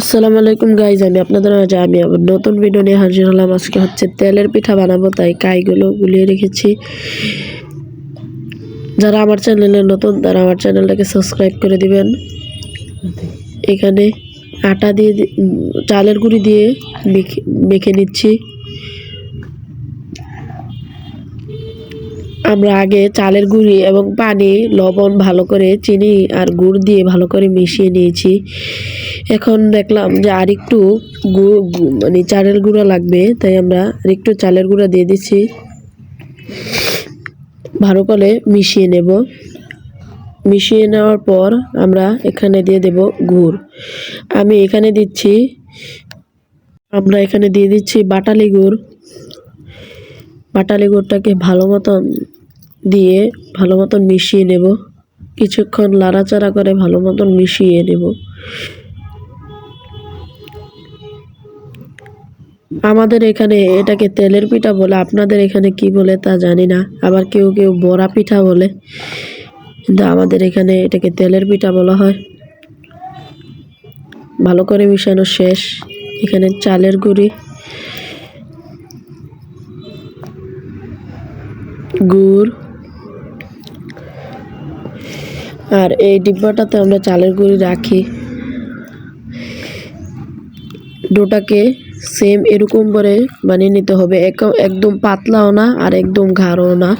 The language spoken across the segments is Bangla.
আসসালামু আলাইকুম গাইজ আমি আপনাদের মাঝে আমি আবার নতুন ভিডিও নিয়ে হাজির হলাম। আজকে হচ্ছে তেলের পিঠা বানাবো, তাই কাইগুলো গুলিয়ে রেখেছি। যারা আমার চ্যানেলে নতুন, তারা আমার চ্যানেলটাকে সাবস্ক্রাইব করে দিবেন। এখানে আটা দিয়ে চালের গুঁড়ি দিয়ে মেখে নিচ্ছি। আমরা আগে চালের গুঁড়ি এবং পানি, লবণ ভালো করে চিনি আর গুড় দিয়ে ভালো করে মিশিয়ে নিয়েছি। এখন দেখলাম যে আরেকটু গুড় গু- মানে চালের গুঁড়া লাগবে, তাই আমরা আরেকটু চালের গুঁড়া দিয়ে দিচ্ছি। ভালো করে মিশিয়ে নেব। মিশিয়ে নেওয়ার পর আমরা এখানে দিয়ে দেব গুড়। আমি এখানে দিচ্ছি, আমরা এখানে দিয়ে দিচ্ছি বাটালি গুড়। বাটালি গুড়টাকে ভালো মতন দিয়ে ভালো মতন মিশিয়ে নেব। কিছুক্ষণ লাড়াচাড়া করে ভালো মতন মিশিয়ে নেব। আমাদের এখানে এটাকে তেলের পিঠা বলে, আপনাদের এখানে কি বলে তা জানি না। আবার কেউ কেউ বড়া পিঠা বলে। কিন্তু আমাদের এখানে এটাকে তেলের পিঠা বলা হয়। ভালো করে মিশানো শেষ। এখানে চালের গুঁড়ি, গুড় আর এই ডিব্বাটাতে আমরা চালের গুঁড়ি রাখি। ডোটাকে সেম এরকম করে বানিয়ে নিতে হবে। এক- একদম পাতলাও না আর একদম ঘাড়ও না।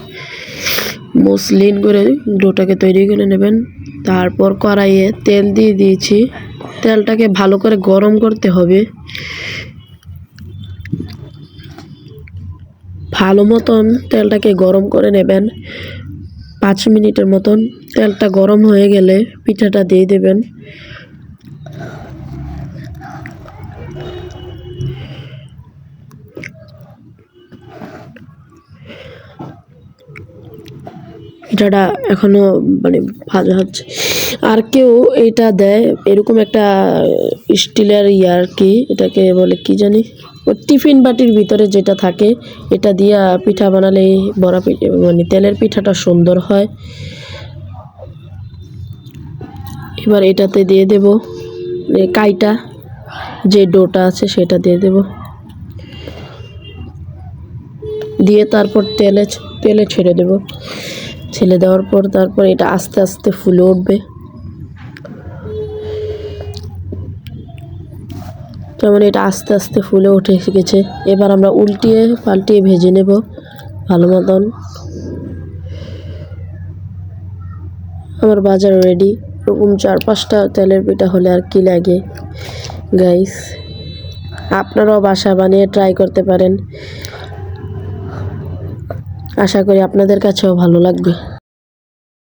মসলিন করে ডোটাকে তৈরি করে নেবেন। তারপর কড়াইয়ে তেল দিয়ে দিয়েছি। তেলটাকে ভালো করে গরম করতে হবে। ভালো মতন তেলটাকে গরম করে নেবেন। পাঁচ মিনিটের মতন তেলটা গরম হয়ে গেলে পিঠাটা দিয়ে দেবেন। পিঠাটা এখনও মানে ভাজা হচ্ছে। আর কেউ এটা দেয়, এরকম একটা স্টিলের ইয়ার কি, এটাকে বলে কি জানি? টিফিন বাটির ভিতরে যেটা থাকে, এটা দিয়া পিঠা বানালে বড়া পিঠা মানে তেলের পিঠাটা সুন্দর হয়। এবার এটাতে দিয়ে দেব কাইটা, যে ডোটা আছে সেটা দিয়ে দেব। দিয়ে তারপর তেলে তেলে ছেড়ে দেব। ছেড়ে দেওয়ার পর তারপর এটা আস্তে আস্তে ফুলে উঠবে। যেমন এটা আস্তে আস্তে ফুলে উঠে গেছে। এবার আমরা উল্টিয়ে পাল্টিয়ে ভেজে নেব ভালো মতন। আমার বাজার রেডি এরকম চার পাঁচটা তেলের পিঠা হলে আর কি লাগে? গাইস আপনারাও বাসা বানিয়ে ট্রাই করতে পারেন। আশা করি আপনাদের কাছেও ভালো লাগবে।